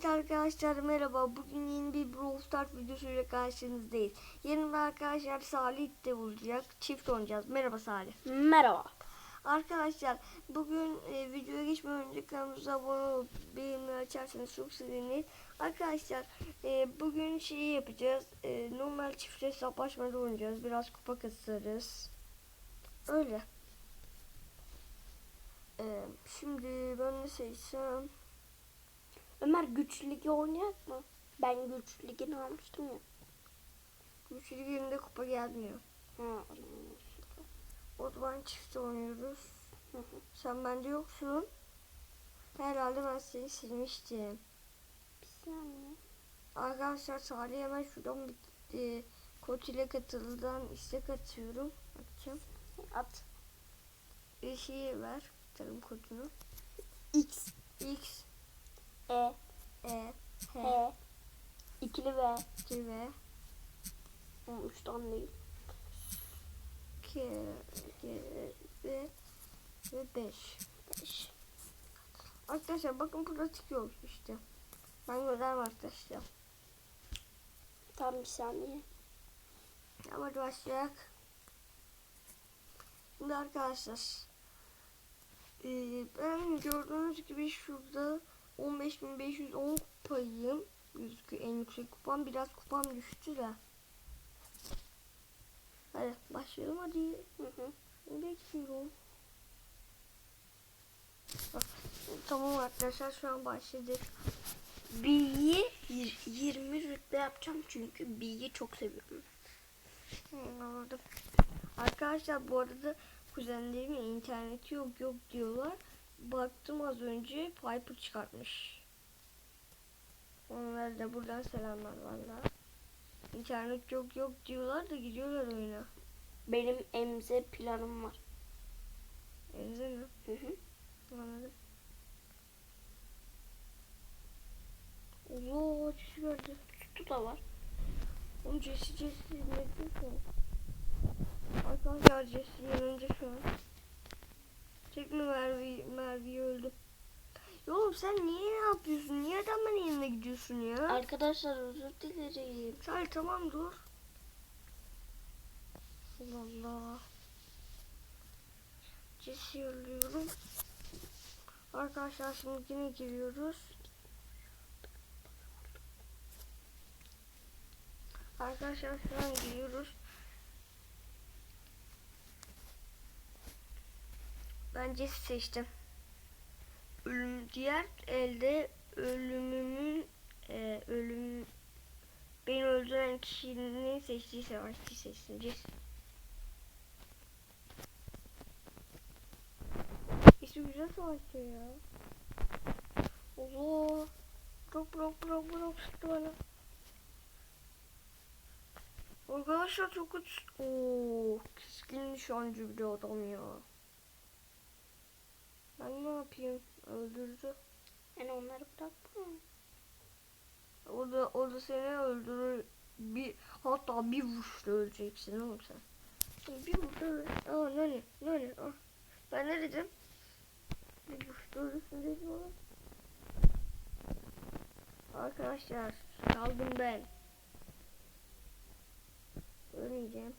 Evet arkadaşlar merhaba. Bugün yeni bir Brawl Stars videosuyla karşınızdayız. Yanımda arkadaşlar Salih de olacak. Çift oynayacağız. Merhaba Salih. Merhaba. Arkadaşlar bugün e, videoya geçmeden önce kanalımıza abone olup bildirimleri açarsanız çok seviniriz. Arkadaşlar e, bugün şeyi yapacağız. E, normal çift hesaplaşmada oynayacağız. Biraz kupa kasarız. Öyle. E, şimdi ben ne seçsem? Ömer güç ligi oynayak mı? Ben güç ligini almıştım ya. Güçlü liginde kupa gelmiyor. Ha, o zaman çift oynuyoruz. Hı hı. Sen bende yoksun. Herhalde ben seni silmiştim. Bir saniye. Arkadaşlar Salih hemen şuradan bir e, kod ile katıldan istek atıyorum. Atacağım. At. Bir şeyi ver. Tarım kodunu. X, X, E, E, H, H, ikili V. 2 ve Hı, Üç tane değil. K, G, ve ve 5. Beş. Arkadaşlar bakın pratik yol işte. Ben gördüm arkadaşlar. Tam bir saniye. Ama başlayak. Şimdi arkadaşlar eee, ben gördüğünüz gibi şurada 15.510 kupayım gözüküyor en yüksek kupam biraz kupam düştü de hadi başlayalım hadi Hı hı. bekliyorum Bak, tamam arkadaşlar şu an başladık B'yi yir- 20 rütbe yapacağım çünkü B'yi çok seviyorum. Hı, anladım. Arkadaşlar bu arada kuzenlerimin interneti yok yok diyorlar. Baktım az önce Piper çıkartmış. Onlara da buradan selamlar valla. İnternet yok yok diyorlar da gidiyorlar oyuna. Benim emze planım var. Elinize mi? Hı hı. Anladım. Allah çiş gördü. Sütü da var. Oğlum Jesse Jesse ne diyorsun? Arkadaşlar Jesse yanınca şu an. Çekme Merve, Merve'yi öldü. Oğlum sen niye ne yapıyorsun? Niye adamın yanına gidiyorsun ya? Arkadaşlar özür dilerim. Çay tamam dur. Allah Allah. Jesse'yi öldürüyorum. Arkadaşlar şimdi yine giriyoruz. Arkadaşlar şu an giriyoruz. Ben Jesse seçtim. Ölüm, diğer elde ölümümün e, ölüm beni öldüren kişinin seçtiği savaşçı seçsin. Jesse. İşte güzel savaşçı ya. Allah. Bırak bırak bırak bırak sıktı bana. Arkadaşlar çok kötü. Oo, keskin nişancı bir adam ya. Ben ne yapayım? Öldürdü. Yani onları bırakma. O da, o da seni öldürür. Bir, hatta bir vuruşla öleceksin oğlum sen. Bir vuruşla öl. Aa nani nani. Aa. Ben ne dedim? Bir vuruşla ölürsün dedim oğlum. Arkadaşlar kaldım ben. Ölmeyeceğim.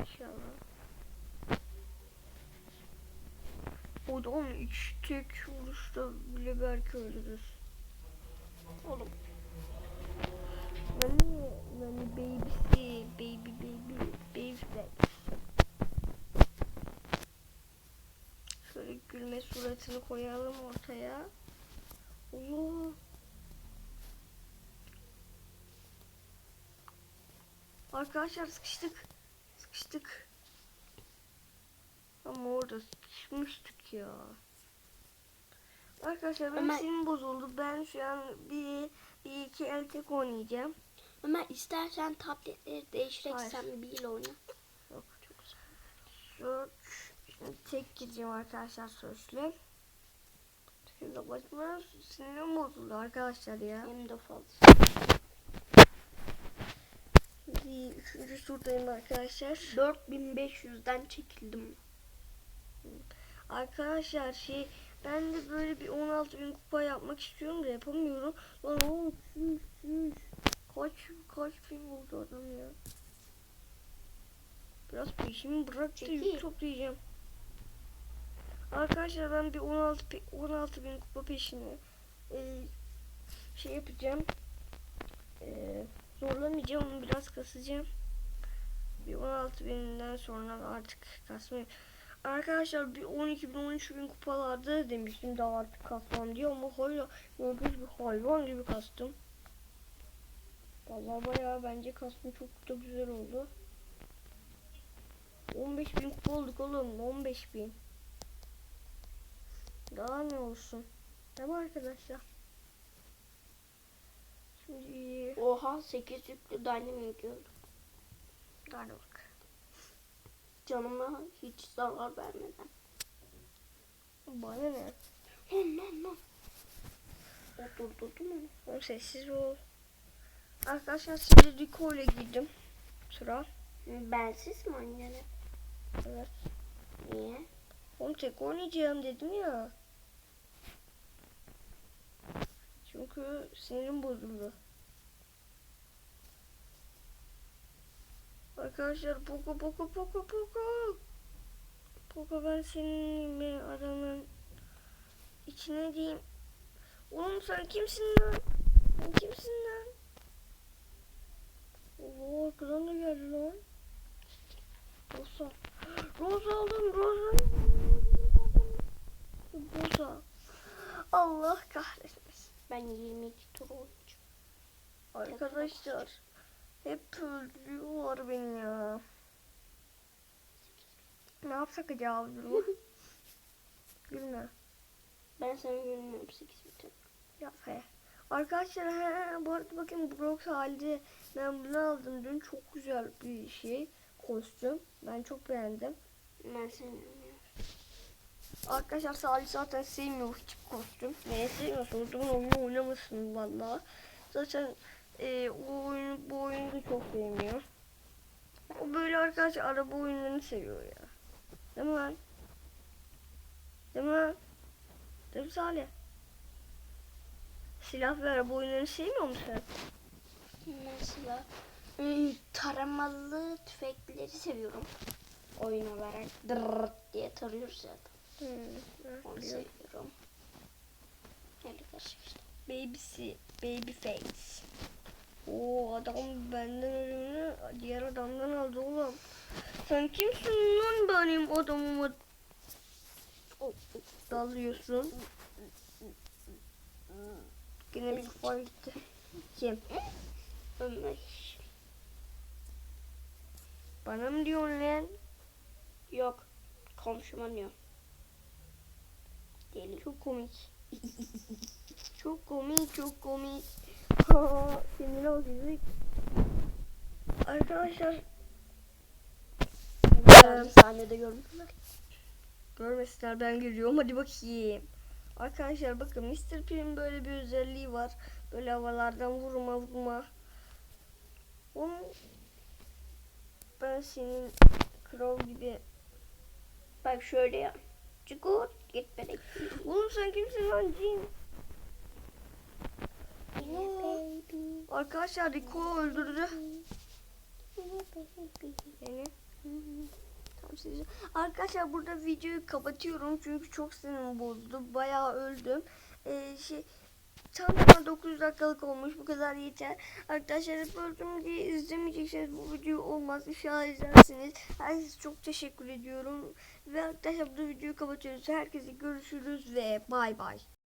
İnşallah. Adam iki tek vuruşta bile belki öldürür. Oğlum Nani, nani babysi, baby baby, baby baby. Şöyle gülme suratını koyalım ortaya. Allah. Arkadaşlar sıkıştık. Sıkıştık. Ama orada sıkışmıştık ya. Arkadaşlar benim Ama- sinirim bozuldu. Ben şu an bir, bir iki el tek oynayacağım. Ömer istersen tabletleri değiştirerek Hayır. sen bir oyna. Yok çok güzel. Search. Şimdi tek gideceğim arkadaşlar search'le. Şimdi başıma sinirim bozuldu arkadaşlar ya. Hem de fazla. Bir üçüncü turdayım arkadaşlar. 4500'den çekildim. Arkadaşlar şey Ben de böyle bir 16 bin kupa yapmak istiyorum da yapamıyorum. Lan oğlum çüş çüş. Kaç kaç bin buldu adam ya. Biraz peşimi bırak da yük toplayacağım. Arkadaşlar ben bir 16 pi- 16 bin kupa peşine e, şey yapacağım. E, zorlamayacağım biraz kasacağım. Bir 16 binden sonra artık kasmayı Arkadaşlar bir 12 bin 13 bin kupalarda demiştim daha artık kasmam diye ama hala gördüğünüz gibi hayvan gibi kastım. Vallahi bayağı bence kastım çok da güzel oldu. 15 bin kupa olduk oğlum 15 bin. Daha ne olsun? Mi arkadaşlar? Şimdi Oha 8 yüklü dynamite gördüm. bak. Canıma hiç zarar vermeden. Bana ne? Lan lan lan. Oturdurdum onu. Oğlum sessiz ol. Arkadaşlar şimdi Rico ile girdim. Sıra. Bensiz mi annene? Evet. Niye? Oğlum tek oynayacağım dedim ya. Çünkü sinirim bozuldu. Arkadaşlar Poco Poco Poco Poco. Poco ben senin mi adamın içine diyeyim. Oğlum sen kimsin lan? Sen kimsin lan? Oo arkadan da geldi lan. Rosa. Rosa aldım Rosa. Rosa. Allah kahretmesin. Ben 22 tur oynayacağım. Arkadaşlar hep öldürüyorlar beni ya. Ne yapsak acaba bu? Gülme. Ben sana görünmüyorum 8 bitir. Ya fe. Arkadaşlar he, bu arada bakın Brox halde ben bunu aldım dün çok güzel bir şey kostüm ben çok beğendim Ben seni görmüyorum. arkadaşlar Salih zaten sevmiyor hiç kostüm neye sevmiyorsun o zaman oyunu oynamasın valla zaten e, o oyunu bu oyunu da çok sevmiyor o böyle arkadaşlar araba oyunlarını seviyor ya değil mi lan değil mi lan değil mi Salih silah ve araba oyunlarını sevmiyor musun sen? Iı, taramalı tüfekleri seviyorum. Oyun olarak dırırt diye tarıyoruz zaten. Hmm, Onu biliyorum. seviyorum. Öyle karışık işte. Babysi, baby face. Oo adam benden ölümünü diğer adamdan aldı oğlum. Sen kimsin lan benim adamıma dalıyorsun? Yine bir kupa gitti. Kim? Ömer. Bana mı diyorsun lan? Yok. Komşuma diyor. Deli. Çok komik. çok komik, çok komik. Sinir olduk. Arkadaşlar Ben sahnede görmüşler. Görmesinler ben giriyorum hadi bakayım. Arkadaşlar bakın Mr. P'nin böyle bir özelliği var. Böyle havalardan vurma vurma. Onun ben senin kral gibi. Bak şöyle ya. Çıkır. Git beni. Oğlum sen kimsin lan cin? Baby. Arkadaşlar Rico öldürdü beni. Tamam sizi. Arkadaşlar burada videoyu kapatıyorum çünkü çok sinirim bozdu. Bayağı öldüm. Ee, şey Tam 9 dakikalık olmuş bu kadar yeter. Arkadaşlar hep öldüm diye izlemeyecekseniz bu video olmaz. İnşallah izlersiniz. Herkese çok teşekkür ediyorum. Ve arkadaşlar bu videoyu kapatıyoruz. Herkese görüşürüz ve bay bay.